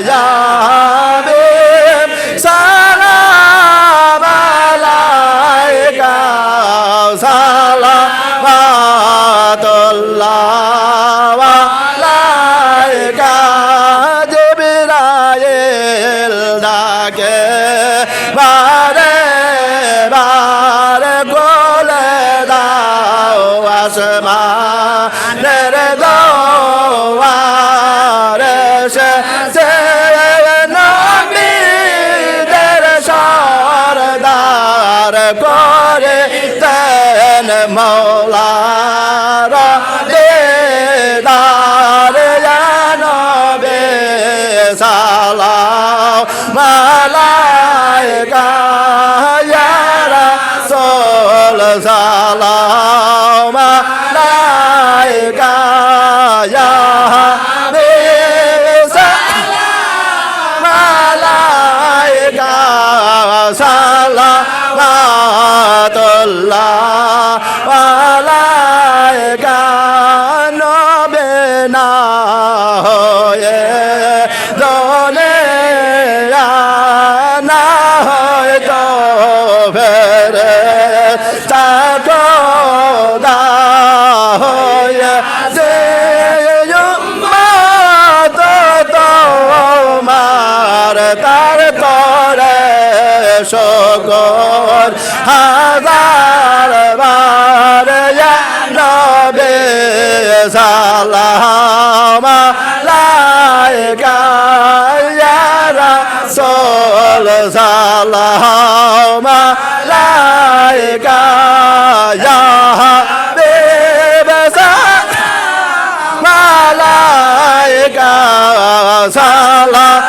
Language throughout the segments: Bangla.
allá. ফেরে চাকদা হয়ে যে তোমার তার তরে শকর হাজার বার নবে সালাম লাইকা সালাম লাইকা ইয়া হাবিব সালাম মালাইকা সালামাতুল্লাহ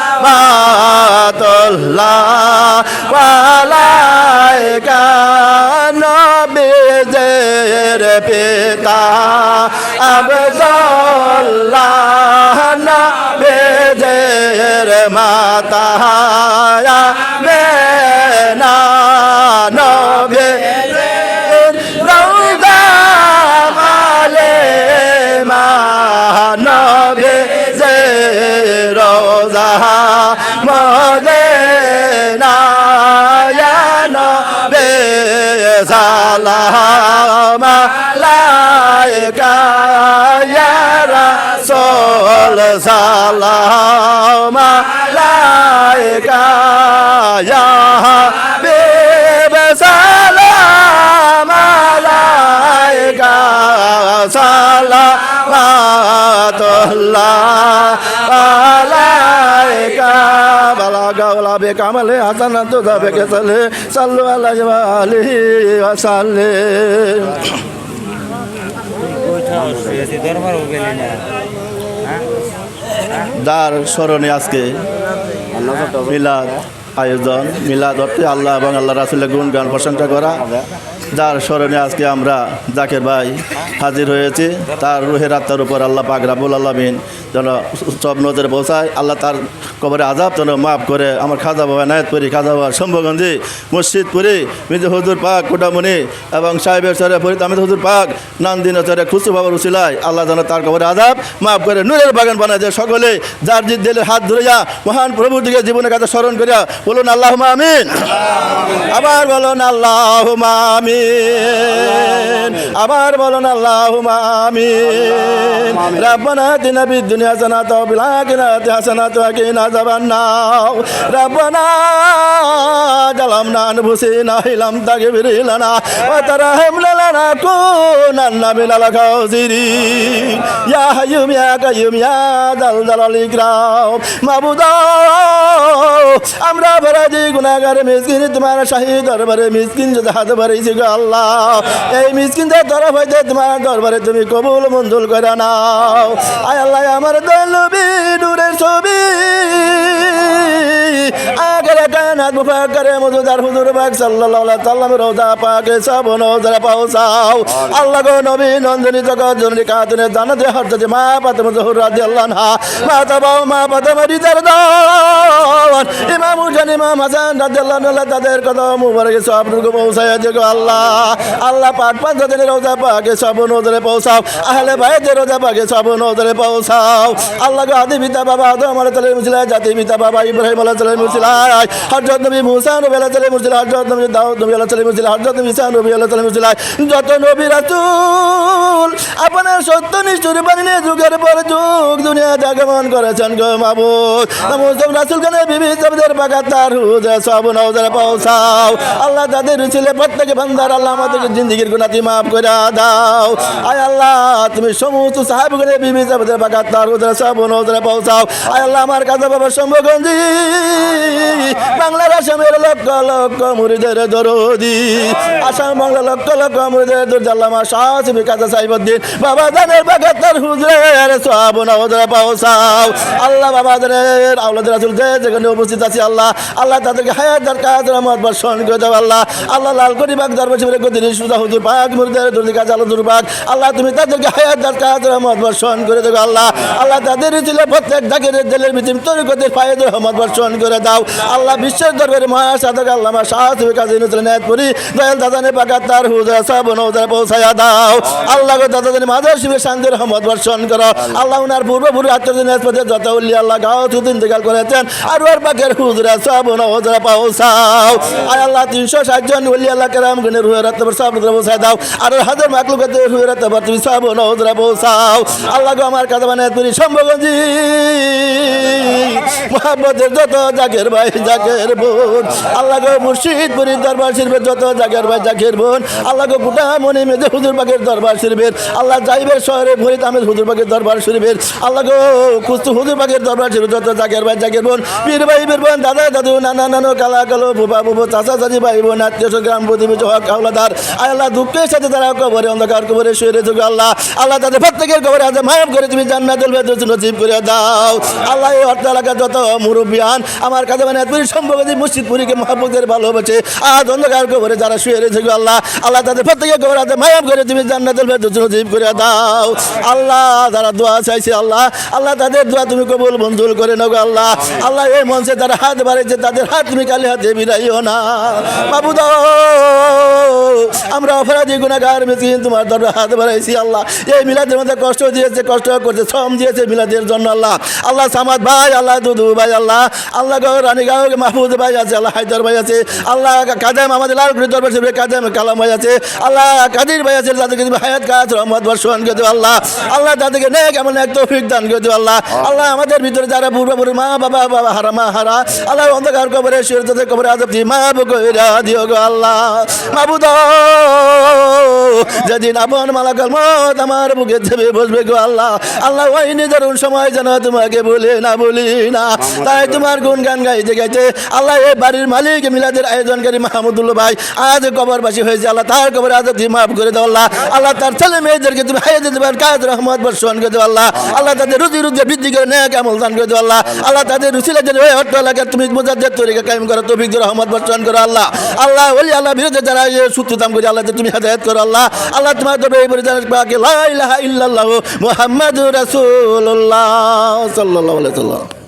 মালাইকা নবীজের পিতা আবদুল্লাহ সালাম লাইকা ইয়ারা সোল সালাম লাইকা ইয়া হাবিব সালাম আলাইকা সালামাতুল্লাহ আলাইকা ওলা কামালে হাসানা তো যাবে কে সালে সাল্লু আল্লাহ দার না যার স্মরণে আজকে মিলাদ। আয়োজন, মিলাদ অর্থে আল্লাহ এবং আল্লাহ রাসুলের গুণগান প্রশংসা করা। যার স্মরণে আজকে আমরা জাকের ভাই হাজির হয়েছি। তার রুহের আত্মার উপর আল্লাহ পাক রাবুল আলমিন যেন সব নজরে পৌঁছায়। আল্লাহ তার কবরে আজাব যেন মাফ করে। আমার খাজা বাবা নায়তপুরি, খাজা বাবা শম্ভগঞ্জি, মসজিদপুরি মিজু হুজুর পাক, কোটামণি এবং সাহেবের চরে ফরিদ আহমেদ হুজুর পাক, নান্দিন চরে খুশু বাবার উসিলায় আল্লাহ যেন তার কবরে আজাব মাফ করে। নূরের বাগান বানায় যে সকলে। যার জিদ দিলে হাত ধরিয়া মহান প্রভুর দিকে জীবনের কাছে স্মরণ করিয়া বলুন আল্লাহ আমিন আবার বলুন আল্লাহ আমিন আবার বলুন আল্লাহ আমিন রব্বানা আতিনা ফিদ দুনিয়া হাসানাতাও ওয়া ফিল আখিরাতি হাসানাতাও ওয়া কিনা আযাবান্নার রব্বানা ظلمنا أنفسنا إن لم تغفر لنا وترحمنا لنكونن من الخاسرين يا حي يا قيوم يا ذا الجلال والإكرام মাবুদা আমরা বরাজি গুনাহগার মিসকিন, তোমার শাহী দরবারে মিসকিন যদি হাত বাড়িয়েছি গো আল্লাহ। এই মিসকিনদের তরফ হইতে তোমার দরবারে তুমি কবুল মঞ্জুর করে নাও। আয় আল্লাহ, আমার দলবি নূরের ছবি। পাক আল্লাহ গো নবী, নন্দনী মা আনহা। মা মা দান ইমাম হুসাইন ইমাম হাসান আনহু তাদের কদম মুবারকে সব রুগো পৌঁছায় যে আল্লাহ আল্লাহ পাক পাঁচ দিনের রোজা পাকে সব নজরে পৌঁছাও, আহলে বাইতের রোজা পাকে সব নজরে পৌঁছাও। আল্লাহ আদি পিতা বাবা আদম আলাইহিস সালাম মুসলায় জাতি পিতা বাবা ইব্রাহিম আলাইহিস সালাম মুসলায় হযরত নবী মুসা নবী আলাইহিস সালাম মুসলায় হযরত নবী দাউদ নবী আলাইহিস সালাম মুসলায় হযরত নবী ঈসা নবী আলাইহিস সালাম মুসলায় যত নবী রাসূল আপনার সত্য নিষ্ঠুর বানিয়ে যুগের পর যুগ দুনিয়াতে আগমন করেছেন গো মাবুদ। মুসলিম রাসূল খানে বিবি হুজে সব পৌঁছাও। আল্লাহ তাদের ছেলে প্রত্যেকে বান্দার আল্লাহ গুনাতি মাফ করে দাও। আয় আল্লাহ, তুমি সমস্ত বিবি হুজে সব পৌঁছাও। আয় আল্লাহ, আমার বাবা সম্ভগঞ্জি বাংলার আসামের লক্ষ লক্ষ মুরিদের দরদি। আসাম বাংলা লক্ষ লক্ষ মুরিদের দুর্জাল্লামা শাহ বিকাশ সাইবুদ্দিন। বাবা দানের সব পাওসাও আল্লাহ বাবা দানের আওলাদের রাসূল যে যেখানে উপস্থিত আছে আল্লাহ। আল্লাহ তাদেরকে হায়াত দরকার রহমত বর্ষণ করে দেব আল্লাহ। আল্লাহ লাল করি বাগ শিবিরে গদিন সুদা হুজুর পাক মুরিদের দুর্দি কাজ আলো দুর্বাগ আল্লাহ তুমি তাদেরকে হায়াত দরকার রহমত বর্ষণ করে দেবে আল্লাহ। আল্লাহ তাদের প্রত্যেক দাগের রহমত বর্ষণ করে দাও। আল্লাহ বিশ্বের দরবারে শাহ তুমি দয়াল পাকাত তার পৌঁছায়া দাও। আল্লাহ গো দাদাদের মাদার শিবে শান্তির রহমত করো। আল্লাহ উনার পূর্বপুরি আত্মদিন যত উল্লি আল্লাহ গাও ইন্তেকাল করেছেন। আর ওর পাকের হুজরা সব নৌদার পৌঁছাও আয় আল্লাহ, তিনশো ষাট জন উল্লি আল্লাহ কেরাম গুণের হুয়ে রাত্তবর সব নৌদরা পৌঁছায় দাও। আর হাজার মাকলুকাতে হুয়ে রাত্তবর তুমি সব নৌদরা পৌঁছাও আল্লাহ গো, আমার কাদা বানায়তপুরি সম্ভবজি মোহাম্মদের যত জাগের ভাই, জাগের বোন। আল্লাহ গো মুর্শিদপুরি দরবার শিরবের যত জাগের ভাই, জাগের বোন। আল্লাহ গো, গোটা মনে মেজে হুজুর পাকের দরবার শিরবের আল্লাহ যাইবের শহরে ভরিত আহমেদ হুজুর পাকের দরবার শিরবের আল্লাহ গো, কুস্তু হুজুর পাকের দরবার শিরবের যত জাগের ভাই, জাগের বোন। পীর ভাই বীর বোন দাদা, দাদু, নানা, নানো, কালা, কালো, বুবা, বুবু, চাচা, চাচি, ভাই, বোন, আত্মীয় গ্রাম প্রতিবেশী হক আওলাদার আল্লাহ দুঃখের সাথে তারা কবরে, অন্ধকার কবরে শুয়ে রয়েছে আল্লাহ। আল্লাহ তাদের প্রত্যেকের কবরে আছে মায়াম করে তুমি জান্নাতুল বেদরুল নসিব করে দাও। আল্লাহ এই অর্থ এলাকা যত মুরব্বিয়ান, আমার কাছে মানে পুরী সম্ভবতী মসজিদপুরীকে মহাপুদের ভালোবাসে, আজ অন্ধকার কবরে যারা শুয়ে রয়েছে আল্লাহ আল্লাহ তাদের প্রত্যেকের কবরে আছে মায়াম করে তুমি জান্নাতুল বেদরুল নসিব করে দাও। আল্লাহ যারা দোয়া চাইছে, আল্লাহ আল্লাহ তাদের দোয়া তুমি কবুল মঞ্জুর করে নাও আল্লাহ। আল্লাহ এই মঞ্চে তারা হাত বাড়াইছে তাদের হাত তুমি কালে হাতে বিরাইও না। বাবু দাও, আমরা অপরাধী গুণাগার মিসকিন তোমার দরবার হাত বাড়াইছি, আল্লাহ। এই মিলাদের মধ্যে কষ্ট দিয়েছে, কষ্ট করছে, শ্রম দিয়েছে মিলাদের জন্য, আল্লাহ। আল্লাহ সামাদ ভাই, আল্লাহ দুদু ভাই, আল্লাহ। আল্লাহ গাও রানী গাও মাহফুজ ভাই আছে, আল্লাহ হায়দার ভাই আছে। আল্লাহ কাদেম আমাদের লাল দরবার শিবিরে কাদেম কালাম ভাই আছে। আল্লাহ কাদির ভাই আছে তাদেরকে তুমি হায়াত কাজ রহমত, বর্ষণ করে দেবো আল্লাহ। আল্লাহ তাদেরকে নেক এমন এক তৌফিক দান করে দেবো আল্লাহ। আল্লাহ আমাদের ভিতরে যারা পূর্বপুরী মা, বাবা বাবা, হারামা হারা আল্লাহ অন্ধকার কবরে তাদের কবরে আজব মা বকইরা দিও গো আল্লাহ। মাবুদ যেদিন আপন মালাকাল মত আমার বুকে চেপে বসবে গো আল্লাহ। আল্লাহ ওই নিদারুণ সময় যেন তোমাকে বলে না বলি না। তাই তোমার গুণ গান গাইতে গাইতে আল্লাহ এই বাড়ির মালিক মিলাদের আয়োজনকারী মাহমুদুল্লাহ ভাই। আজ কবরবাসী হয়েছে আল্লাহ তার কবর আজ তুমি মাফ করে দাও আল্লাহ। আল্লাহ তার ছেলে মেয়েদেরকে তুমি হাইয়ে দিতে পার কাজ রহমত বর্ষণ করে দাও আল্লাহ। আল্লাহ তাদের রুজি রুজি বৃদ্ধি করে নেক আমল দান করে দাও আল্লাহ। আল্লাহ তাদের ওই হট্ট এলাকায় তুমি মোজাদ্দের তরিকা কায়েম করো, তৌফিক দিয়ে রহমত বর্ষণ করো আল্লাহ। আল্লাহ, ওলি, আল্লাহ, বিরুদ্ধে যারা সূত্রতাম করে আল্লাহ তুমি হেদায়ত করো আল্লাহ। আল্লাহ, তোমার তবে এই ইলাহা ইল্লাল্লাহ মুহাম্মাদুর রাসূলুল্লাহ সাল্লাল্লাহু আলাইহি ওয়াসাল্লাম।